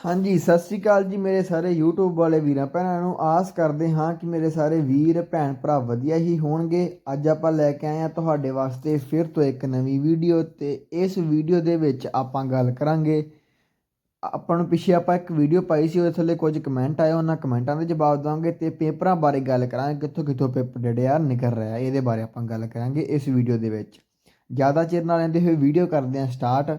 ਹਾਂਜੀ, ਸਤਿ ਸ੍ਰੀ ਅਕਾਲ ਜੀ ਮੇਰੇ ਸਾਰੇ YouTube ਵਾਲੇ ਵੀਰਾਂ ਭੈਣਾਂ ਨੂੰ। ਆਸ ਕਰਦੇ ਹਾਂ ਕਿ ਮੇਰੇ ਸਾਰੇ ਵੀਰ, ਭੈਣ ਭਰਾ ਵਧੀਆ ਹੀ ਹੋਣਗੇ। ਅੱਜ ਆਪਾਂ ਲੈ ਕੇ ਆਏ ਹਾਂ ਤੁਹਾਡੇ ਵਾਸਤੇ ਫਿਰ ਤੋਂ ਇੱਕ ਨਵੀਂ ਵੀਡੀਓ ਤੇ ਇਸ ਵੀਡੀਓ ਦੇ ਵਿੱਚ ਆਪਾਂ ਗੱਲ ਕਰਾਂਗੇ। ਆਪਾਂ ਨੂੰ ਪਿੱਛੇ ਆਪਾਂ ਇੱਕ ਵੀਡੀਓ ਪਾਈ ਸੀ, ਉਹਦੇ ਥੱਲੇ ਕੁਝ ਕਮੈਂਟ ਆਏ, ਉਹਨਾਂ ਕਮੈਂਟਾਂ ਦੇ ਜਵਾਬ ਦਵਾਂਗੇ ਤੇ ਪੇਪਰਾਂ ਬਾਰੇ ਗੱਲ ਕਰਾਂਗੇ, ਕਿੱਥੋਂ ਕਿੱਥੋਂ ਪੇਪਰ ਜਿਹੜੇ ਆ ਨਿਕਲ ਰਿਹਾ ਇਹਦੇ ਬਾਰੇ ਆਪਾਂ ਗੱਲ ਕਰਾਂਗੇ ਇਸ ਵੀਡੀਓ ਦੇ ਵਿੱਚ। ਜ਼ਿਆਦਾ ਚਿਰ ਨਾਲ ਲੈਂਦੇ ਹੋਏ ਵੀਡੀਓ ਕਰਦੇ ਹਾਂ ਸਟਾਰਟ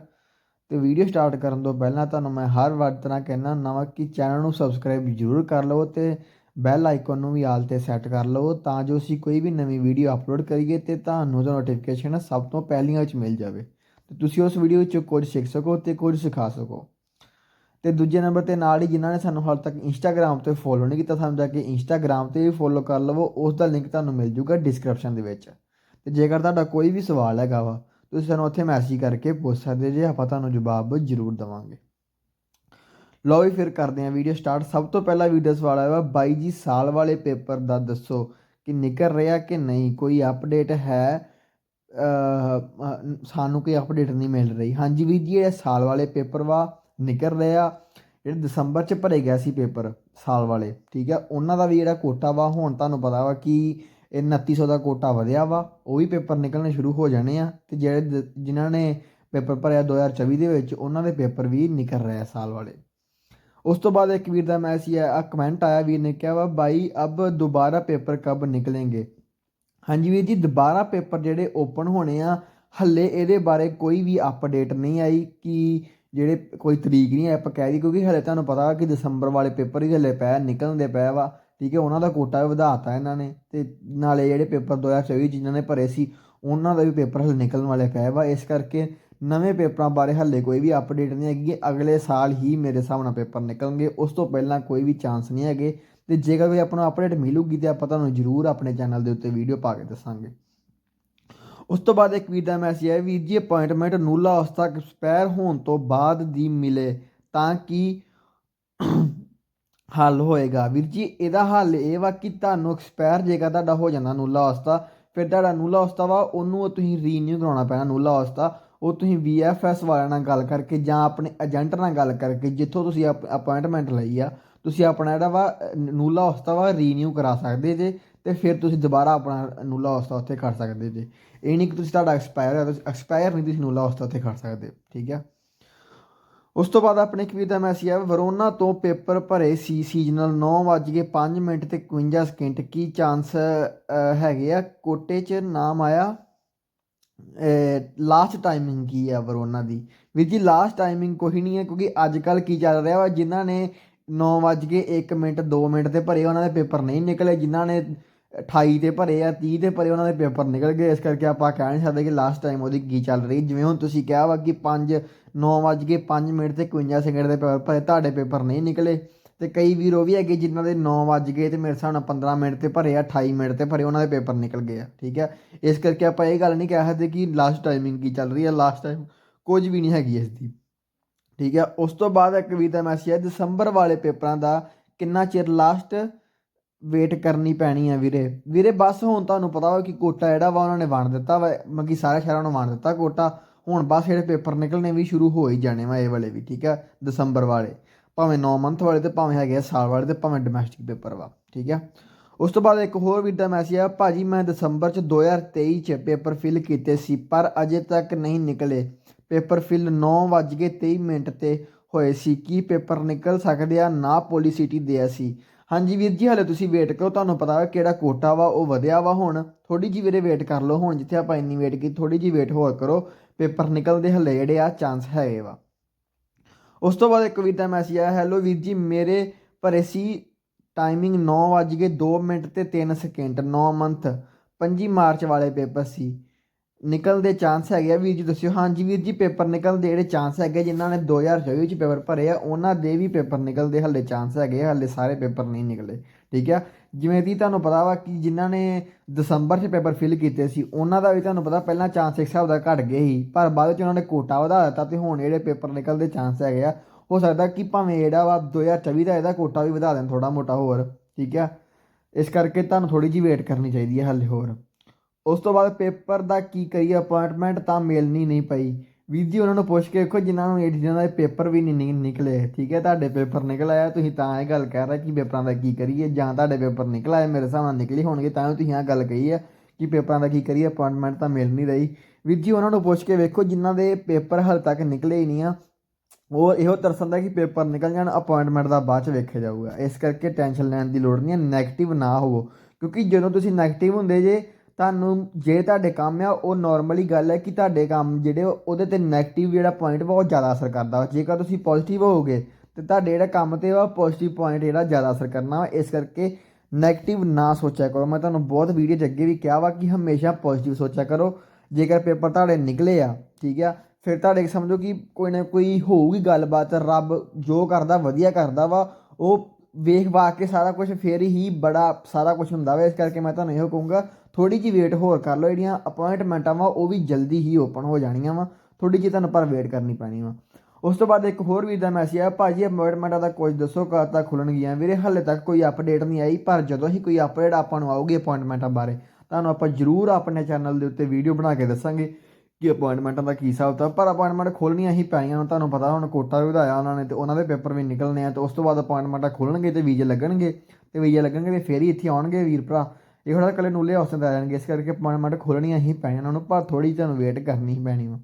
ਤੇ ਵੀਡੀਓ ਸਟਾਰਟ ਕਰਨ ਤੋਂ ਪਹਿਲਾਂ ਤੁਹਾਨੂੰ ਮੈਂ ਹਰ ਵਾਰ ਤਰ੍ਹਾਂ ਕਹਿਣਾ ਹੁੰਦਾ ਵਾਂ ਕਿ ਚੈਨਲ ਨੂੰ ਸਬਸਕ੍ਰਾਈਬ ਜ਼ਰੂਰ ਕਰ ਲਵੋ ਤੇ ਬੈਲ ਆਈਕਨ ਨੂੰ ਵੀ ਆਲ ਤੇ ਸੈੱਟ ਕਰ ਲਵੋ ਤਾਂ ਜੋ ਅਸੀਂ ਕੋਈ ਵੀ ਨਵੀਂ ਵੀਡੀਓ ਅਪਲੋਡ ਕਰੀਏ ਤੇ ਤੁਹਾਨੂੰ ਉਹਦਾ ਨੋਟੀਫਿਕੇਸ਼ਨ ਸਭ ਤੋਂ ਪਹਿਲੀਆਂ ਵਿੱਚ ਮਿਲ ਜਾਵੇ। ਤੇ ਤੁਸੀਂ ਉਸ ਵੀਡੀਓ ਵਿੱਚ ਕੁਝ ਸਿੱਖ ਸਕੋ ਤੇ ਕੁਝ ਸਿਖਾ ਸਕੋ। ਤੇ ਦੂਜੇ ਨੰਬਰ ਤੇ ਨਾਲ ਹੀ ਜਿਨ੍ਹਾਂ ਨੇ ਸਾਨੂੰ ਹਾਲ ਤੱਕ ਇੰਸਟਾਗ੍ਰam ਤੇ ਫੋਲੋ ਨਹੀਂ ਕੀਤਾ ਸਾਨੂੰ ਜਾ ਕੇ ਇੰਸਟਾਗ੍ਰam ਤੇ ਵੀ ਫੋਲੋ ਕਰ ਲਵੋ, ਉਸ ਦਾ ਲਿੰਕ ਤੁਹਾਨੂੰ ਮਿਲ ਜੂਗਾ ਡਿਸਕ੍ਰਿਪਸ਼ਨ ਦੇ ਵਿੱਚ। ਤੇ ਜੇਕਰ ਤੁਹਾਡਾ ਕੋਈ ਵੀ ਸਵਾਲ ਹੈਗਾ ਵਾ ਤੁਸੀਂ ਸਾਨੂੰ ਉੱਥੇ ਮੈਸੇਜ ਕਰਕੇ ਪੁੱਛ ਸਕਦੇ ਜੇ ਆਪਾਂ ਤੁਹਾਨੂੰ ਜਵਾਬ ਜ਼ਰੂਰ ਦਵਾਂਗੇ। ਲਓ ਵੀ ਫਿਰ ਕਰਦੇ ਹਾਂ ਵੀਡੀਓ ਸਟਾਰਟ ਸਭ ਤੋਂ ਪਹਿਲਾ ਵੀਡੀਓ ਸਵਾਲ ਆਇਆ ਵਾ, ਬਾਈ ਜੀ, ਸਾਲ ਵਾਲੇ ਪੇਪਰ ਦਾ ਦੱਸੋ ਕਿ ਨਿਕਲ ਰਿਹਾ ਕਿ ਨਹੀਂ? ਕੋਈ ਅਪਡੇਟ ਹੈ? ਸਾਨੂੰ ਕੋਈ ਅਪਡੇਟ ਨਹੀਂ ਮਿਲ ਰਹੀ। ਹਾਂਜੀ ਵੀਰ ਜੀ, ਇਹ ਸਾਲ ਵਾਲੇ ਪੇਪਰ ਵਾ, ਨਿਕਲ ਰਿਹਾ ਜਿਹੜੇ ਦਸੰਬਰ ਚ ਭਰੇ ਗਿਆ ਸੀ ਪੇਪਰ, ਸਾਲ ਵਾਲੇ, ਠੀਕ ਹੈ ਉਹਨਾਂ ਦਾ ਵੀ ਜਿਹੜਾ ਕੋਟਾ ਵਾ, ਹੁਣ ਤੁਹਾਨੂੰ ਪਤਾ ਵਾ ਕਿ ਇਹ 2900 ਦਾ ਕੋਟਾ ਵਧਿਆ ਵਾ, ਉਹ ਵੀ ਪੇਪਰ ਨਿਕਲਣੇ ਸ਼ੁਰੂ ਹੋ ਜਾਣੇ ਆ ਤੇ ਜਿਹੜੇ ਦ- ਜਿਨ੍ਹਾਂ ਨੇ ਪੇਪਰ ਭਰਿਆ 2024 ਦੇ ਵਿੱਚ, ਉਹਨਾਂ ਦੇ ਪੇਪਰ ਵੀ ਨਿਕਲ ਰਹੇ ਆ ਸਾਲ ਵਾਲੇ। ਉਸ ਤੋਂ ਬਾਅਦ ਇੱਕ ਵੀਰ ਦਾ ਮੈਸੇਜ ਆ ਕਮੈਂਟ ਆਇਆ, ਵੀਰ ਨੇ ਕਿਹਾ ਵਾ, ਬਾਈ, ਅਬ ਦੁਬਾਰਾ ਪੇਪਰ ਕਬ ਨਿਕਲेंगे ਹਾਂਜੀ ਵੀਰ ਜੀ, ਦੁਬਾਰਾ ਪੇਪਰ ਜਿਹੜੇ ਓਪਨ ਹੋਣੇ ਆ, ਹੱਲੇ ਇਹਦੇ ਬਾਰੇ ਕੋਈ ਵੀ ਅਪਡੇਟ ਨਹੀਂ ਆਈ ਕਿ ਜਿਹੜੇ ਕੋਈ ਤਰੀਕ ਨਹੀਂ ਆਪਾਂ ਕਹਿ ਦੀ ਕਿਉਂਕਿ ਹਲੇ ਤੁਹਾਨੂੰ ਪਤਾ ਕਿ ਦਸੰਬਰ ਵਾਲੇ ਪੇਪਰ ਹੀ ਹਲੇ ਪੈ ਨਿਕਲਣ ਦੇ ਪਏ ਵਾ। ਠੀਕ ਹੈ, ਉਹਨਾਂ ਦਾ ਕੋਟਾ ਵੀ ਵਧਾਤਾ ਇਹਨਾਂ ਨੇ ਤੇ ਨਾਲੇ ਜਿਹੜੇ ਪੇਪਰ 2024 ਜਿਨ੍ਹਾਂ ਨੇ ਭਰੇ ਸੀ, ਉਹਨਾਂ ਦਾ ਵੀ ਪੇਪਰ ਹਲੇ ਨਿਕਲਣ ਵਾਲੇ ਪਏ ਵਾ। ਇਸ ਕਰਕੇ ਨਵੇਂ ਪੇਪਰਾਂ ਬਾਰੇ ਹੱਲੇ ਕੋਈ ਵੀ ਅਪਡੇਟ ਨਹੀਂ ਹੈਗੀ। ਅਗਲੇ ਸਾਲ ਹੀ ਮੇਰੇ ਹਿਸਾਬ ਨਾਲ ਪੇਪਰ ਨਿਕਲਣਗੇ। ਉਸ ਤੋਂ ਪਹਿਲਾਂ ਕੋਈ ਵੀ ਚਾਂਸ ਨਹੀਂ ਹੈਗੇ। ਤੇ ਜੇਕਰ ਕੋਈ ਆਪਾਂ ਨੂੰ ਅਪਡੇਟ ਮਿਲੂਗੀ ਤੇ ਆਪਾਂ ਤੁਹਾਨੂੰ ਜ਼ਰੂਰ ਆਪਣੇ ਚੈਨਲ ਦੇ ਉੱਤੇ ਵੀਡੀਓ ਪਾ ਕੇ ਦੱਸਾਂਗੇ। ਉਸ ਤੋਂ ਬਾਅਦ ਇੱਕ ਵੀਰ ਦਾ ਮੈਸੇਜ ਆਇਆ, ਵੀਰ ਜੀ ਅਪਾਇੰਟਮੈਂਟ ਨੂਲਾ ਅਵਸਥਾ ਐਕਸਪਾਇਰ ਹੋਣ ਤੋਂ ਬਾਅਦ ਦੀ ਮਿਲੇ ਤਾਂ ਕਿ ਹੱਲ ਹੋਏਗਾ। ਵੀਰ ਜੀ, ਇਹਦਾ ਹੱਲ ਇਹ ਵਾ ਕਿ ਤੁਹਾਨੂੰ ਐਕਸਪਾਇਰ ਜੇਕਰ ਤੁਹਾਡਾ ਹੋ ਜਾਂਦਾ ਨੂਲਾ ਅਵਸਥਾ ਫਿਰ ਤੁਹਾਡਾ ਨੂਲਾ ਹਸਤਾ ਵਾ, ਉਹਨੂੰ ਤੁਸੀਂ ਰੀਨਿਊ ਕਰਾਉਣਾ ਪੈਣਾ ਨੂਲਾ ਅਵਸਥਾ ਉਹ ਤੁਸੀਂ VFS ਵਾਲਿਆਂ ਨਾਲ ਗੱਲ ਕਰਕੇ ਜਾਂ ਆਪਣੇ ਏਜੰਟ ਨਾਲ ਗੱਲ ਕਰਕੇ ਜਿੱਥੋਂ ਤੁਸੀਂ ਅਪਾਇੰਟਮੈਂਟ ਲਈ ਆ, ਤੁਸੀਂ ਆਪਣਾ ਜਿਹੜਾ ਵਾ ਨੂਲਾ ਅਵਸਥਾ ਵਾ ਰੀਨਿਊ ਕਰਾ ਸਕਦੇ ਜੇ ਤੇ ਫਿਰ ਤੁਸੀਂ ਦੁਬਾਰਾ ਆਪਣਾ ਨੂਲਾ ਅਵਸਥਾ ਉੱਥੇ ਕਰ ਸਕਦੇ ਜੇ। ਇਹ ਨਹੀਂ ਕਿ ਤੁਸੀਂ ਤੁਹਾਡਾ ਐਕਸਪਾਇਰ ਹੈ ਤੁਸੀਂ ਐਕਸਪਾਇਰ ਨਹੀਂ, ਤੁਸੀਂ ਨੂਲਾ ਅਵਸਥਾ ਉੱਥੇ ਕਰ ਸਕਦੇ, ਠੀਕ ਹੈ ਉਸ ਤੋਂ ਬਾਅਦ ਆਪਣੀ ਕਵੀ ਦਾ ਮੈਸੇਜ ਆ ਵਰੋਨਾ ਤੋਂ ਪੇਪਰ ਭਰੇ ਸੀ ਸੀਜ਼ਨਲ 9:05 ਮਿੰਟ ਤੇ 51 ਸਕਿੰਟ ਕੀ ਚਾਂਸ ਹੈਗੇ ਆ? ਕੋਟੇ 'ਚ ਨਾਮ ਆਇਆ ਲਾਸਟ ਟਾਈਮਿੰਗ ਕੀ ਆ ਵਰੋਨਾ ਦੀ? ਵੀਰ ਜੀ ਲਾਸਟ ਟਾਈਮਿੰਗ ਕੋਈ ਨਹੀਂ ਹੈ, ਕਿਉਂਕਿ ਅੱਜ ਕੱਲ ਕੀ ਚੱਲ ਰਿਹਾ ਵਾ, ਜਿਨ੍ਹਾਂ ਨੇ 9:01 ਮਿੰਟ 2 ਮਿੰਟ ਤੇ ਭਰੇ, ਉਹਨਾਂ ਦੇ ਪੇਪਰ ਨਹੀਂ ਨਿਕਲੇ, ਜਿਨ੍ਹਾਂ ਨੇ 28 ਤੇ ਭਰੇ ਆ 30 ਤੇ ਭਰੇ ਉਹਨਾਂ ਦੇ ਪੇਪਰ ਨਿਕਲ ਗਏ, ਇਸ ਕਰਕੇ ਆਪਾਂ ਕਹਿ ਨਹੀਂ ਸਕਦੇ ਕਿ ਲਾਸਟ ਟਾਈਮ ਉਹਦੀ ਕੀ ਚੱਲ ਰਹੀ। ਜਿਵੇਂ ਹੁਣ ਤੁਸੀਂ ਕਿਹਾ ਵਾ ਕਿ 5 9:05 ਮਿੰਟ ਤੇ 51 ਸੈਕਿੰਡ ਦੇ ਪੇਪਰ ਭਰੇ, ਤੁਹਾਡੇ ਪੇਪਰ ਨਹੀਂ ਨਿਕਲੇ। ਤੇ ਕਈ ਵੀਰ ਉਹ ਵੀ ਹੈਗੇ ਜਿਨ੍ਹਾਂ ਦੇ 9 ਵੱਜ ਗਏ ਤੇ ਮੇਰੇ ਹਿਸਾਬ ਨਾਲ 15 ਮਿੰਟ ਤੇ ਭਰੇ ਆ 28 ਮਿੰਟ ਤੇ ਭਰੇ, ਉਹਨਾਂ ਦੇ ਪੇਪਰ ਨਿਕਲ ਗਏ ਆ, ਠੀਕ ਹੈ ਇਸ ਕਰਕੇ ਆਪਾਂ ਇਹ ਗੱਲ ਨਹੀਂ ਕਹਿ ਸਕਦੇ ਕਿ ਲਾਸਟ ਟਾਈਮਿੰਗ ਕੀ ਚੱਲ ਰਹੀ ਹੈ ਲਾਸਟ ਟਾਈਮ ਕੁਝ ਵੀ ਨਹੀਂ ਹੈਗੀ ਇਸ ਦੀ ਠੀਕ ਹੈ ਉਸ ਤੋਂ ਬਾਅਦ ਇੱਕ ਵੀਰ ਦਾ ਮੈਸੇਜ ਹੈ ਦਸੰਬਰ ਵਾਲੇ ਪੇਪਰਾਂ ਦਾ ਕਿੰਨਾ ਚਿਰ ਲਾਸਟ ਵੇਟ ਕਰਨੀ ਪੈਣੀ ਆ ਵੀਰੇ। ਵੀਰੇ, ਬਸ ਹੁਣ ਤੁਹਾਨੂੰ ਪਤਾ ਵਾ ਕਿ ਕੋਟਾ ਜਿਹੜਾ ਵਾ ਉਹਨਾਂ ਨੇ ਵੰਡ ਦਿੱਤਾ ਵਾ ਮਗੀ ਸਾਰੇ ਸ਼ਹਿਰਾਂ ਨੂੰ ਵੰਡ ਦਿੱਤਾ ਕੋਟਾ। ਹੁਣ ਬਸ ਜਿਹੜੇ ਪੇਪਰ ਨਿਕਲਣੇ ਵੀ ਸ਼ੁਰੂ ਹੋ ਹੀ ਜਾਣੇ ਵਾ ਇਹ ਵਾਲੇ ਵੀ, ਠੀਕ ਹੈ ਦਸੰਬਰ ਵਾਲੇ। ਭਾਵੇਂ 9 ਮੰਥ ਵਾਲੇ ਤੇ ਭਾਵੇਂ ਹੈਗੇ ਆ ਸਾਲ ਵਾਲੇ ਤੇ ਭਾਵੇਂ ਡੋਮੈਸਟਿਕ ਪੇਪਰ ਵਾ, ਠੀਕ ਹੈ ਉਸ ਤੋਂ ਬਾਅਦ ਇੱਕ ਹੋਰ ਵੀਰ ਦਾ ਮੈਸੇਜ ਆ, ਭਾਜੀ, ਮੈਂ ਦਸੰਬਰ ਚ 2023 ਚ ਪੇਪਰ ਫਿਲ ਕੀਤੇ ਸੀ, ਪਰ ਅਜੇ ਤੱਕ ਨਹੀਂ ਨਿਕਲੇ। ਪੇਪਰ ਫਿਲ 9:23 ਮਿੰਟ ਤੇ ਹੋਏ ਸੀ। ਕੀ ਪੇਪਰ ਨਿਕਲ ਸਕਦੇ ਆ? ਨਾ ਪੋਲੀਸਿਟੀ ਦੇ ਸੀ। ਹਾਂਜੀ ਵੀਰ ਜੀ, ਹਲੇ ਤੁਸੀਂ ਵੇਟ ਕਰੋ, ਤੁਹਾਨੂੰ ਪਤਾ ਵਾ ਕਿਹੜਾ ਕੋਟਾ ਵਾ, ਉਹ ਵਧਿਆ ਵਾ ਹੁਣ। ਥੋੜੀ ਜਿਹੀ ਵੀਰੇ ਵੇਟ ਕਰ ਲਓ ਹੁਣ, ਜਿੱਥੇ ਆਪਾਂ ਇੰਨੀ ਵੇਟ ਕੀਤੀ ਥੋੜੀ ਜਿਹੀ ਵੇਟ ਹੋਰ ਕਰੋ। ਪੇਪਰ ਨਿਕਲਦੇ ਹਲੇ ਜਿਹੜੇ ਆ ਚਾਂਸ ਹੈਗੇ ਵਾ। ਉਸ ਤੋਂ ਬਾਅਦ ਇੱਕ ਵੀਰ ਦਾ ਮੈਸੇਜ ਆਇਆ ਹੈਲੋ ਵੀਰ ਜੀ, ਮੇਰੇ ਭਰੇ ਸੀ ਟਾਈਮਿੰਗ 9:02 ਮਿੰਟ ਤੇ 3 ਸਕਿੰਟ 9 ਮੰਥ 25 ਮਾਰਚ ਵਾਲੇ ਪੇਪਰ ਸੀ। ਨਿਕਲ ਦੇ ਚਾਂਸ ਹੈਗੇ ਆ। ਵੀਰ ਜੀ ਦੱਸਿਓ। ਹਾਂਜੀ ਵੀਰ ਜੀ ਪੇਪਰ ਨਿਕਲ ਦੇ ਜਿਹੜੇ ਚਾਂਸ ਹੈਗੇ ਜਿਨ੍ਹਾਂ ਨੇ 2024 ਚ ਪੇਪਰ ਭਰੇ ਆ ਉਹਨਾਂ ਦੇ ਵੀ ਪੇਪਰ ਨਿਕਲਦੇ। ਹੱਲੇ ਚਾਂਸ ਹੈਗੇ ਆ, ਹੱਲੇ ਸਾਰੇ ਪੇਪਰ ਨਹੀਂ ਨਿਕਲੇ। ਠੀਕ ਆ? ਜਿਵੇਂ ਕਿ ਤੁਹਾਨੂੰ ਪਤਾ ਵਾ ਕਿ ਜਿਨ੍ਹਾਂ ਨੇ ਦਸੰਬਰ 'ਚ ਪੇਪਰ ਫਿਲ ਕੀਤੇ ਸੀ ਉਹਨਾਂ ਦਾ ਵੀ ਤੁਹਾਨੂੰ ਪਤਾ ਪਹਿਲਾਂ ਚਾਂਸ ਇੱਕ ਹਿਸਾਬ ਦਾ ਘਟ ਗਏ ਸੀ ਪਰ ਬਾਅਦ 'ਚ ਉਹਨਾਂ ਨੇ ਕੋਟਾ ਵਧਾ ਦਿੱਤਾ ਤੇ ਹੁਣ ਜਿਹੜੇ ਪੇਪਰ ਨਿਕਲਦੇ ਚਾਂਸ ਹੈਗੇ ਆ ਹੋ ਸਕਦਾ ਕਿ ਭਾਵੇਂ ਜਿਹੜਾ ਵਾ 2024 ਦਾ ਇਹਦਾ ਕੋਟਾ ਵੀ ਵਧਾ ਦੇਣ ਥੋੜਾ ਮੋਟਾ ਹੋਰ। ਠੀਕ ਆ? ਇਸ ਕਰਕੇ ਤੁਹਾਨੂੰ ਥੋੜੀ ਜਿਹੀ ਵੇਟ ਕਰਨੀ ਚਾਹੀਦੀ ਹੈ ਹੱਲੇ ਹੋਰ। ਉਸ ਤੋਂ ਬਾਅਦ ਪੇਪਰ ਦਾ ਕੀ ਕਰੀਏ ਅਪਾਇੰਟਮੈਂਟ ਤਾਂ ਮਿਲਣੀ ਨਹੀਂ ਪਈ। ਵੀਰ ਜੀ, ਉਹਨਾਂ ਨੂੰ ਪੁੱਛ ਕੇ ਦੇਖੋ ਜਿਨ੍ਹਾਂ ਨੂੰ ਇਹ ਜਿਨ੍ਹਾਂ ਦੇ ਪੇਪਰ ਵੀ ਨਹੀਂ ਨਿ- ਨਿਕਲੇ। ਠੀਕ ਹੈ, ਤੁਹਾਡੇ ਪੇਪਰ ਨਿਕਲ ਆਇਆ ਤੁਸੀਂ ਤਾਂ ਇਹ ਗੱਲ ਕਹਿ ਰਹੇ ਕਿ ਪੇਪਰਾਂ ਦਾ ਕੀ ਕਰੀਏ, ਜਾਂ ਤੁਹਾਡੇ ਪੇਪਰ ਨਿਕਲ ਆਏ, ਮੇਰੇ ਹਿਸਾਬ ਨਾਲ ਨਿਕਲੇ ਹੋਣਗੇ, ਤਾਂ ਹੀ ਤੁਸੀਂ ਆਹ ਗੱਲ ਕਹੀ ਹੈ ਕਿ ਪੇਪਰਾਂ ਦਾ ਕੀ ਕਰੀਏ ਅਪਾਇੰਟਮੈਂਟ ਤਾਂ ਮਿਲ ਨਹੀਂ ਰਹੀ। ਵੀਰ ਜੀ, ਉਹਨਾਂ ਨੂੰ ਪੁੱਛ ਕੇ ਵੇਖੋ, ਜਿਨ੍ਹਾਂ ਦੇ ਪੇਪਰ ਹਾਲੇ ਤੱਕ ਨਿਕਲੇ ਹੀ ਨਹੀਂ ਆ, ਉਹ ਇਹੋ ਤਰਸਦਾ ਕਿ ਪੇਪਰ ਨਿਕਲ ਜਾਣ ਅਪਾਇੰਟਮੈਂਟ ਦਾ ਬਾਅਦ ਚ ਵੇਖਿਆ ਜਾਊਗਾ। ਇਸ ਕਰਕੇ ਟੈਨਸ਼ਨ ਲੈਣ ਦੀ ਲੋੜ ਨਹੀਂ ਹੈ 네ਗੇਟਿਵ ਨਾ ਹੋਵੋ। ਕਿਉਂਕਿ ਜਦੋਂ ਤੁਸੀਂ 네ਗੇਟਿਵ ਹੁੰਦੇ ਜੇ ਤੁਹਾਨੂੰ ਜੇ ਤੁਹਾਡੇ ਕੰਮ ਆ, ਉਹ ਨਾਰਮਲੀ ਗੱਲ ਹੈ ਕਿ ਤੁਹਾਡੇ ਕੰਮ ਜਿਹੜੇ ਉਹਦੇ ਤੇ 네ਗੇਟਿਵ ਜਿਹੜਾ ਪੁਆਇੰਟ ਵਾ, ਉਹ ਜ਼ਿਆਦਾ ਅਸਰ ਕਰਦਾ ਵਾ। ਜੇਕਰ ਤੁਸੀਂ ਪੋਜ਼ਿਟਿਵ ਹੋਵੋਗੇ, ਤੇ ਤੁਹਾਡੇ ਜਿਹੜਾ ਕੰਮ ਤੇ ਵਾ ਪੋਜ਼ਿਟਿਵ ਪੁਆਇੰਟ ਜਿਹੜਾ ਜ਼ਿਆਦਾ ਅਸਰ ਕਰਨਾ ਵਾ। ਇਸ ਕਰਕੇ 네ਗੇਟਿਵ ਨਾ ਸੋਚਿਆ ਕਰੋ। ਮੈਂ ਤੁਹਾਨੂੰ ਬਹੁਤ ਵੀਡੀਓ 'ਚ ਅੱਗੇ ਵੀ ਕਿਹਾ ਵਾ ਕਿ ਹਮੇਸ਼ਾ ਪੋਜ਼ਿਟਿਵ ਸੋਚਿਆ ਕਰੋ। ਜੇਕਰ ਪੇਪਰ ਤੁਹਾਡੇ ਨਿਕਲੇ ਆ, ਠੀਕ ਆ, ਫਿਰ ਤੁਹਾਡੇ ਸਮਝੋ ਕਿ ਕੋਈ ਨਾ ਕੋਈ ਹੋਊਗੀ ਗੱਲਬਾਤ। ਰੱਬ ਜੋ ਕਰਦਾ, ਵਧੀਆ ਕਰਦਾ ਵਾ। ਉਹ ਵੇਖ ਵਾ ਕੇ ਸਾਰਾ ਕੁਝ ਫੇਰ ਹੀ ਬੜਾ ਸਾਰਾ ਕੁਝ ਹੁੰਦਾ ਵਾ। ਇਸ ਕਰਕੇ ਮੈਂ ਤੁਹਾਨੂੰ ਇਹੋ ਕਹੂੰਗਾ ਥੋੜੀ ਜਿਹੀ ਵੇਟ ਹੋਰ ਕਰ ਲਓ, ਜਿਹੜੀਆਂ ਅਪਾਇੰਟਮੈਂਟਾਂ ਵਾ, ਉਹ ਵੀ ਜਲਦੀ ਹੀ ਓਪਨ ਹੋ ਜਾਣੀਆਂ ਵਾ। ਥੋੜੀ ਜਿਹੀ ਤੁਹਾਨੂੰ ਪਰ ਵੇਟ ਕਰਨੀ ਪੈਣੀ ਵਾ। ਉਸ ਤੋਂ ਬਾਅਦ ਇੱਕ ਹੋਰ ਵੀਰ ਦਾ ਮੈਸੇਜ ਆਇਆ ਭਾਜੀ ਅਪਾਇੰਟਮੈਂਟਾਂ ਦਾ ਕੁਝ ਦੱਸੋ ਕਦ ਤੱਕ ਖੁੱਲਣਗੀਆਂ ਵੀਰੇ, ਹਾਲੇ ਤੱਕ ਕੋਈ ਅਪਡੇਟ ਨਹੀਂ ਆਈ, ਪਰ ਜਦੋਂ ਹੀ ਕੋਈ ਅਪਡੇਟ ਆਪਾਂ ਨੂੰ ਆਊਗੀ ਅਪਾਇੰਟਮੈਂਟਾਂ ਬਾਰੇ, ਤੁਹਾਨੂੰ ਆਪਾਂ ਜ਼ਰੂਰ ਆਪਣੇ ਚੈਨਲ ਦੇ ਉੱਤੇ ਵੀਡੀਓ ਬਣਾ ਕੇ ਦੱਸਾਂਗੇ ਕਿ ਅਪਾਇੰਟਮੈਂਟਾਂ ਦਾ ਕੀ ਹਿਸਾਬ ਤਾ। ਪਰ ਅਪਾਇੰਟਮੈਂਟ ਖੋਲਣੀਆਂ ਹੀ ਪੈਣੀਆਂ ਹੁਣ ਤੁਹਾਨੂੰ ਪਤਾ ਹੁਣ ਕੋਟਾ ਵੀ ਵਧਾਇਆ ਉਹਨਾਂ ਨੇ ਤੇ ਉਹਨਾਂ ਦੇ ਪੇਪਰ ਵੀ ਨਿਕਲਣੇ ਆ ਤੇ ਉਸ ਤੋਂ ਬਾਅਦ ਅਪਾਇੰਟਮੈਂਟਾਂ ਖੋਲਣਗੇ ਤੇ ਵੀਜ਼ੇ ਲੱਗਣਗੇ ਤੇ ਵੀਜ਼ੇ ਲੱਗਣਗੇ ਤੇ ਫੇਰ ਹੀ ਇੱਥੇ ਆਉਣਗੇ ਵੀਰ ਭਰਾ। ਇਹ ਥੋੜਾ ਕੱਲੇ ਨੂਲੇ ਹਾਊਸ ਤੇ ਆ ਜਾਣਗੇ ਇਸ ਕਰਕੇ ਅਪਾਇੰਟਮੈਂਟ ਖੋਲਣੀਆਂ ਹੀ ਪੈਣੀਆਂ ਉਹਨਾਂ ਨੂੰ ਪਰ ਥੋੜੀ ਤੁਹਾਨੂੰ ਵੇਟ ਕਰਨੀ ਹੀ ਪੈਣੀ ਵਾ।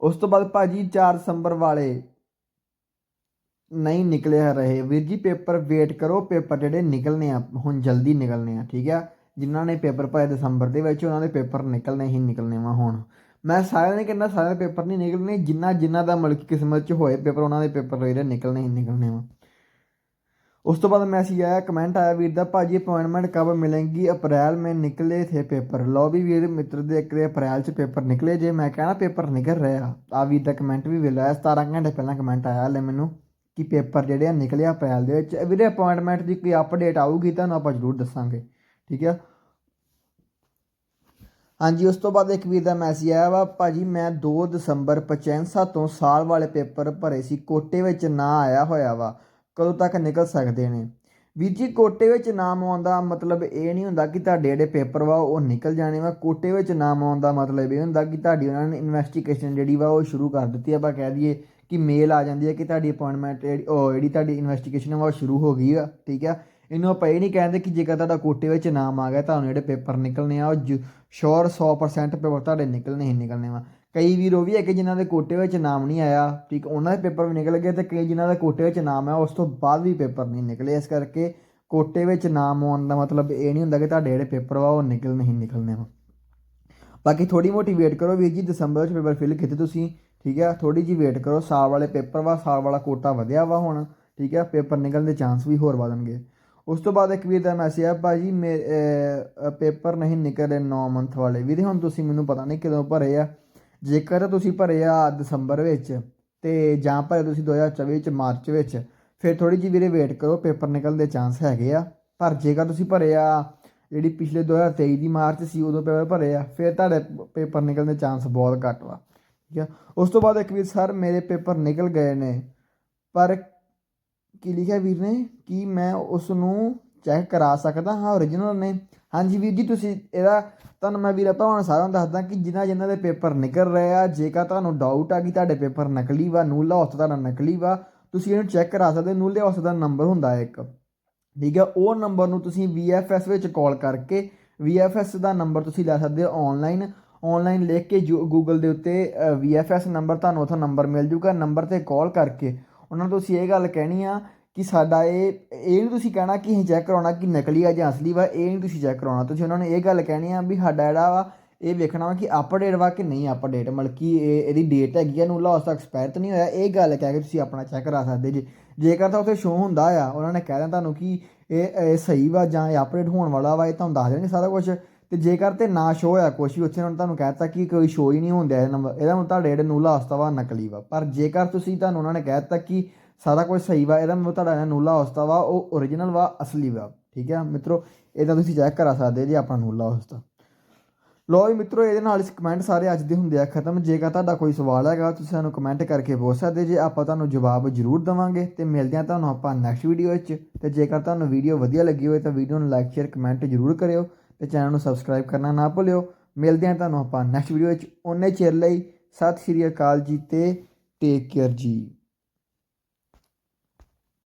ਉਸ ਤੋਂ ਬਾਅਦ ਭਾਜੀ 4 ਦਸੰਬਰ ਵਾਲੇ ਨਹੀਂ ਨਿਕਲੇ ਰਹੇ। ਵੀਰ ਜੀ, ਪੇਪਰ ਵੇਟ ਕਰੋ, ਪੇਪਰ ਜਿਹੜੇ ਨਿਕਲਨੇ ਆ, ਹੁਣ ਜਲਦੀ ਨਿਕਲਨੇ ਆ, ਠੀਕ ਆ? ਜਿਨ੍ਹਾਂ ਨੇ ਪੇਪਰ ਪਾਏ ਦਸੰਬਰ ਦੇ ਵਿੱਚ, ਉਹਨਾਂ ਦੇ ਪੇਪਰ ਨਿਕਲਨੇ ਹੀ ਨਿਕਲਨੇ ਵਾ ਹੁਣ। ਮੈਂ ਸਾਰਿਆਂ ਨੇ ਕਹਿੰਦਾ ਸਾਰਿਆਂ ਦੇ ਪੇਪਰ ਨਹੀਂ ਨਿਕਲਨੇ ਜਿੰਨਾ ਜਿਨ੍ਹਾਂ ਦਾ ਮਲਕੀ ਕਿਸਮਤ 'ਚ ਹੋਏ ਪੇਪਰ, ਉਹਨਾਂ ਦੇ ਪੇਪਰ ਜਿਹੜੇ ਨਿਕਲਨੇ ਹੀ ਨਿਕਲਨੇ ਵਾ। ਉਸ ਤੋਂ ਬਾਅਦ ਮੈਸੇਜ ਆਇਆ ਕਮੈਂਟ ਆਇਆ, ਵੀਰ ਦਾ ਭਾਜੀ ਅਪਾਇੰਟਮੈਂਟ ਕਬ ਮਿਲੇਗੀ? ਅਪ੍ਰੈਲ में ਨਿਕਲੇ ਥੇ ਪੇਪਰ ਲਓ ਵੀ ਵੀਰ, ਮਿੱਤਰ ਦੇ ਇੱਕ ਦੇ ਅਪ੍ਰੈਲ 'ਚ ਪੇਪਰ ਨਿਕਲੇ ਜੇ। ਮੈਂ ਕਹਿਣਾ ਪੇਪਰ ਨਿਕਲ ਰਿਹਾ। ਆ ਵੀਰ ਦਾ ਕਮੈਂਟ ਵੀ ਵੇਲਾ 17 ਘੰਟੇ ਪਹਿਲਾਂ ਕਮੈਂਟ ਆਇਆ ਹਲੇ ਮੈਨੂੰ ਕਿ ਪੇਪਰ ਜਿਹੜੇ ਆ ਨਿਕਲੇ ਅਪ੍ਰੈਲ ਦੇ ਵਿੱਚ। ਵੀਰੇ ਅਪਾਇੰਟਮੈਂਟ ਦੀ ਕੋਈ ਅਪਡੇਟ ਆਊਗੀ ਤੁਹਾਨੂੰ ਆਪਾਂ ਜ਼ਰੂਰ ਦੱਸਾਂਗੇ। ਠੀਕ ਆ? ਹਾਂਜੀ, ਉਸ ਤੋਂ ਬਾਅਦ ਇੱਕ ਵੀਰ ਦਾ ਮੈਸੇਜ ਆਇਆ ਵਾ, ਭਾਜੀ, ਮੈਂ 2 ਦਸੰਬਰ ਪਚੈਂਸਾ ਤੋਂ ਸਾਲ ਵਾਲੇ ਪੇਪਰ ਭਰੇ ਸੀ। ਕੋਟੇ ਵਿੱਚ ਨਾਂ ਆਇਆ ਹੋਇਆ ਵਾ। ਕਦੋਂ ਤੱਕ ਨਿਕਲ ਸਕਦੇ ਨੇ? ਵੀਰ ਜੀ, ਕੋਟੇ ਵਿੱਚ ਨਾਮ ਆਉਂਦਾ ਮਤਲਬ ਇਹ ਨਹੀਂ ਹੁੰਦਾ ਕਿ ਤੁਹਾਡੇ ਜਿਹੜੇ ਪੇਪਰ ਵਾ ਉਹ ਨਿਕਲ ਜਾਣੇ ਵਾ। ਕੋਟੇ ਵਿੱਚ ਨਾਮ ਆਉਂਦਾ ਮਤਲਬ ਇਹ ਹੁੰਦਾ ਕਿ ਤੁਹਾਡੀ ਉਹਨਾਂ ਨੇ ਇਨਵੈਸਟੀਗੇਸ਼ਨ ਜਿਹੜੀ ਵਾ ਉਹ ਸ਼ੁਰੂ ਕਰ ਦਿੱਤੀ ਆਪਾਂ ਕਹਿ ਦਈਏ ਕਿ ਮੇਲ ਆ ਜਾਂਦੀ ਹੈ ਕਿ ਤੁਹਾਡੀ ਅਪਾਇੰਟਮੈਂਟ ਉਹ ਜਿਹੜੀ ਤੁਹਾਡੀ ਇਨਵੈਸਟੀਗੇਸ਼ਨ ਵਾ ਉਹ ਸ਼ੁਰੂ ਹੋ ਗਈ ਆ, ਠੀਕ ਆ? ਇਹਨੂੰ ਆਪਾਂ ਇਹ ਨਹੀਂ ਕਹਿੰਦੇ ਕਿ ਜੇਕਰ ਤੁਹਾਡਾ ਕੋਟੇ ਵਿੱਚ ਨਾਮ ਆ ਗਿਆ, ਤੁਹਾਨੂੰ ਜਿਹੜੇ ਪੇਪਰ ਨਿਕਲਨੇ ਆ, ਉਹ ਸ਼ੋਰ 100% ਪੇਪਰ ਤੁਹਾਡੇ ਨਿਕਲਨੇ ਹੀ ਨਿਕਲਨੇ ਵਾ। ਕਈ ਵੀਰ ਉਹ ਵੀ ਹੈ ਕਿ ਜਿਨ੍ਹਾਂ ਦੇ ਕੋਟੇ ਵਿੱਚ ਨਾਮ ਨਹੀਂ ਆਇਆ। ਠੀਕ, ਉਹਨਾਂ ਦੇ ਪੇਪਰ ਵੀ ਨਿਕਲ ਗਏ ਤੇ ਕਈ ਜਿਨ੍ਹਾਂ ਦੇ ਕੋਟੇ ਵਿੱਚ ਨਾਮ ਆ ਉਸ ਤੋਂ ਬਾਅਦ ਵੀ ਪੇਪਰ ਨਹੀਂ ਨਿਕਲੇ। ਇਸ ਕਰਕੇ ਕੋਟੇ ਵਿੱਚ ਨਾਮ ਆਉਣ ਦਾ ਮਤਲਬ ਇਹ ਨਹੀਂ ਹੁੰਦਾ ਕਿ ਤੁਹਾਡੇ ਜਿਹੜੇ ਪੇਪਰ ਵਾ ਉਹ ਨਿਕਲ ਨਹੀਂ ਨਿਕਲਨੇ ਵਾ। ਬਾਕੀ ਥੋੜੀ ਮੋਟੀ ਵੇਟ ਕਰੋ ਵੀਰ ਜੀ, ਦਸੰਬਰ 'ਚ ਪੇਪਰ ਫਿਲ ਕੀਤੇ ਤੁਸੀਂ। ਠੀਕ ਹੈ ਥੋੜੀ ਜੀ ਵੇਟ ਕਰੋ, ਸਾਲ ਵਾਲੇ ਪੇਪਰ ਵਾ, ਸਾਲ ਵਾਲਾ ਕੋਟਾ ਵਧਿਆ ਵਾ ਹੁਣ। ਠੀਕ ਹੈ, ਪੇਪਰ ਨਿਕਲਣ ਦੇ ਚਾਂਸ ਵੀ ਹੋਰ ਵਧਣਗੇ। ਉਸ ਤੋਂ ਬਾਅਦ ਇੱਕ ਵੀਰ ਦਾ ਮੈਸੇਜ ਆ, ਭਾਜੀ, ਮੇ ਪੇਪਰ ਨਹੀਂ ਨਿਕਲੇ 9 ਮੰਥ ਵਾਲੇ। ਵੀਰੇ, ਹੁਣ ਤੁਸੀਂ ਮੈਨੂੰ ਪਤਾ ਨਹੀਂ ਕਦੋਂ ਭਰੇ ਆ। ਜੇਕਰ ਤੁਸੀਂ ਭਰੇ ਆ ਦਸੰਬਰ ਵਿੱਚ ਤੇ ਜਾਂ ਭਰੇ ਤੁਸੀਂ 2024 ਚ ਮਾਰਚ ਵਿੱਚ, ਫਿਰ ਥੋੜੀ ਜਿਹੀ ਵੀਰੇ ਵੇਟ ਕਰੋ, ਪੇਪਰ ਨਿਕਲਣ ਦੇ ਚਾਂਸ ਹੈਗੇ ਆ। ਪਰ ਜੇਕਰ ਤੁਸੀਂ ਭਰੇ ਆ ਜਿਹੜੀ ਪਿਛਲੇ 2023 ਦੀ ਮਾਰਚ ਸੀ, ਉਦੋਂ ਪੇਪਰ ਭਰੇ ਆ, ਫਿਰ ਤੁਹਾਡੇ ਪੇਪਰ ਨਿਕਲਣ ਦੇ ਚਾਂਸ ਬਹੁਤ ਘੱਟ ਵਾ, ਠੀਕ ਆ? ਉਸ ਤੋਂ ਬਾਅਦ ਇੱਕ ਵੀਰ, ਸਰ, ਮੇਰੇ ਪੇਪਰ ਨਿਕਲ ਗਏ ਨੇ। ਪਰ ਕੀ ਲਿਖਿਆ ਵੀਰ ਨੇ? ਕਿ ਮੈਂ ਉਸ ਨੂੰ ਚੈੱਕ ਕਰਾ ਸਕਦਾ ਹਾਂ ਓਰੀਜਨਲ ਨੇ। ਹਾਂਜੀ ਵੀਰ ਜੀ ਤੁਸੀਂ ਇਹਦਾ ਤੁਹਾਨੂੰ ਮੈਂ ਵੀਰ ਆਪਾਂ ਹੁਣ ਸਾਰਿਆਂ ਨੂੰ ਦੱਸਦਾ ਕਿ ਜਿਨ੍ਹਾਂ ਜਿਨ੍ਹਾਂ ਦੇ ਪੇਪਰ ਨਿਕਲ ਰਹੇ ਆ ਜੇਕਰ ਤੁਹਾਨੂੰ ਡਾਊਟ ਆ ਕਿ ਤੁਹਾਡੇ ਪੇਪਰ ਨਕਲੀ ਵਾ ਨੂਲਾ ਹਾਊਸ ਤੁਹਾਡਾ ਨਕਲੀ ਵਾ ਤੁਸੀਂ ਇਹਨੂੰ ਚੈੱਕ ਕਰਾ ਸਕਦੇ ਨੂਲੇ ਹਾਊਸ ਦਾ ਨੰਬਰ ਹੁੰਦਾ ਹੈ ਇੱਕ। ਠੀਕ ਹੈ ਉਹ ਨੰਬਰ ਨੂੰ ਤੁਸੀਂ VFS ਵਿੱਚ ਕਾਲ ਕਰਕੇ VFS ਦਾ ਨੰਬਰ ਤੁਸੀਂ ਲੈ ਸਕਦੇ ਹੋ ਆਨਲਾਈਨ ਆਨਲਾਈਨ ਲਿਖ ਕੇ ਗੂਗਲ ਦੇ ਉੱਤੇ ਅ, VFS ਨੰਬਰ ਤੁਹਾਨੂੰ ਉੱਥੋਂ ਨੰਬਰ ਮਿਲ ਜੂਗਾ। ਨੰਬਰ ਤੇ ਕਾਲ ਕਰਕੇ ਉਹਨਾਂ ਨੂੰ ਤੁਸੀਂ ਇਹ ਗੱਲ ਕਹਿਣੀ ਆ ਕਿ ਸਾਡਾ ਇਹ ਇਹ ਨਹੀਂ ਤੁਸੀਂ ਕਹਿਣਾ ਕਿ ਅਸੀਂ ਚੈੱਕ ਕਰਾਉਣਾ ਕਿ ਨਕਲੀ ਆ ਜਾਂ ਅਸਲੀ ਵਾ, ਇਹ ਨਹੀਂ ਤੁਸੀਂ ਚੈੱਕ ਕਰਾਉਣਾ। ਤੁਸੀਂ ਉਹਨਾਂ ਨੂੰ ਇਹ ਗੱਲ ਕਹਿਣੀ ਆ ਵੀ ਸਾਡਾ ਜਿਹੜਾ ਵਾ, ਇਹ ਵੇਖਣਾ ਵਾ ਕਿ ਅਪਡੇਟ ਵਾ ਕਿ ਨਹੀਂ ਅਪਡੇਟ ਮਤਲਬ ਕਿ ਇਹ, ਇਹਦੀ ਡੇਟ ਹੈਗੀ ਆ ਨੂੰ ਲਾਸ ਤੱਕ ਐਕਸਪਾਇਰ ਤਾਂ ਨਹੀਂ ਹੋਇਆ। ਇਹ ਗੱਲ ਕਹਿ ਕੇ ਤੁਸੀਂ ਆਪਣਾ ਚੈੱਕ ਕਰਾ ਸਕਦੇ ਜੇ। ਜੇਕਰ ਤਾਂ ਉੱਥੇ ਸ਼ੋ ਹੁੰਦਾ ਆ, ਉਹਨਾਂ ਨੇ ਕਹਿ ਦੇਣਾ ਤੁਹਾਨੂੰ ਕਿ ਇਹ ਇਹ ਸਹੀ ਵਾ ਜਾਂ ਇਹ ਅਪਡੇਟ ਹੋਣ ਵਾਲਾ ਵਾ, ਇਹ ਤੁਹਾਨੂੰ ਦੱਸ ਦੇਣਗੇ ਸਾਰਾ ਕੁਝ ਤੇ ਜੇਕਰ ਤੇ ਨਾ ਸ਼ੋ ਹੋਇਆ ਕੁਛ ਵੀ, ਉੱਥੇ ਉਹਨਾਂ ਨੇ ਤੁਹਾਨੂੰ ਕਹਿਤਾ ਕਿ ਕੋਈ ਸ਼ੋ ਹੀ ਨਹੀਂ ਹੁੰਦਾ ਇਹ ਨੰਬਰ ਇਹਦਾ ਮਤਲਬ ਤੁਹਾਡੇ ਜਿਹੜੇ ਨੂਲਾ ਹਸਤਾ ਵਾ, ਨਕਲੀ ਵਾ। ਪਰ ਜੇਕਰ ਤੁਸੀਂ ਤੁਹਾਨੂੰ ਉਹਨਾਂ ਨੇ ਕਹਿਤਾ ਕਿ ਸਾਰਾ ਕੁਝ ਸਹੀ ਵਾ, ਇਹਦਾ ਮਤਲਬ ਤੁਹਾਡਾ ਜਿਹੜਾ ਨੂਲਾ ਹੌਸਤਾ ਵਾ, ਉਹ ਓਰੀਜਨਲ ਵਾ, ਅਸਲੀ ਵਾ, ਠੀਕ ਹੈ? ਮਿੱਤਰੋ ਇਹਦਾ ਤੁਸੀਂ ਚੈੱਕ ਕਰਾ ਸਕਦੇ ਜੀ ਆਪਣਾ ਨੂਲਾ ਹੌਸਤਾ ਲੋ ਜੀ ਮਿੱਤਰੋ, ਇਹਦੇ ਨਾਲ ਇਸ ਕਮੈਂਟ ਸਾਰੇ ਅੱਜ ਦੇ ਹੁੰਦੇ ਆ ਖਤਮ। ਜੇਕਰ ਤੁਹਾਡਾ ਕੋਈ ਸਵਾਲ ਹੈਗਾ, ਤੁਸੀਂ ਸਾਨੂੰ ਕਮੈਂਟ ਕਰਕੇ ਪੁੱਛ ਸਕਦੇ ਜੇ, ਆਪਾਂ ਤੁਹਾਨੂੰ ਜਵਾਬ ਜ਼ਰੂਰ ਦਵਾਂਗੇ ਤੇ ਮਿਲਦੇ ਆ ਤੁਹਾਨੂੰ ਆਪਾਂ ਨੈਕਸਟ ਵੀਡੀਓ ਵਿੱਚ। ਤੇ ਜੇਕਰ ਤੁਹਾਨੂੰ ਵੀਡੀਓ ਵਧੀਆ ਲੱਗੀ ਹੋਵੇ, ਤਾਂ ਵੀਡੀਓ ਨੂੰ ਲਾਈਕ ਸ਼ੇਅਰ ਕਮੈਂਟ ਜ਼ਰੂਰ ਕਰਿਓ ਤੇ ਚੈਨਲ ਨੂੰ ਸਬਸਕ੍ਰਾਈਬ ਕਰਨਾ ਨਾ ਭੁੱਲਿਓ। ਮਿਲਦੇ ਆ ਤੁਹਾਨੂੰ ਆਪਾਂ ਨੈਕਸਟ ਵੀਡੀਓ ਵਿੱਚ। ਉਹਨੇ ਚਿਰ ਲਈ ਸਤਿ ਸ਼੍ਰੀ ਅਕਾਲ ਜੀ ਤੇ ਟੇਕ ਕੇਅਰ ਜੀ।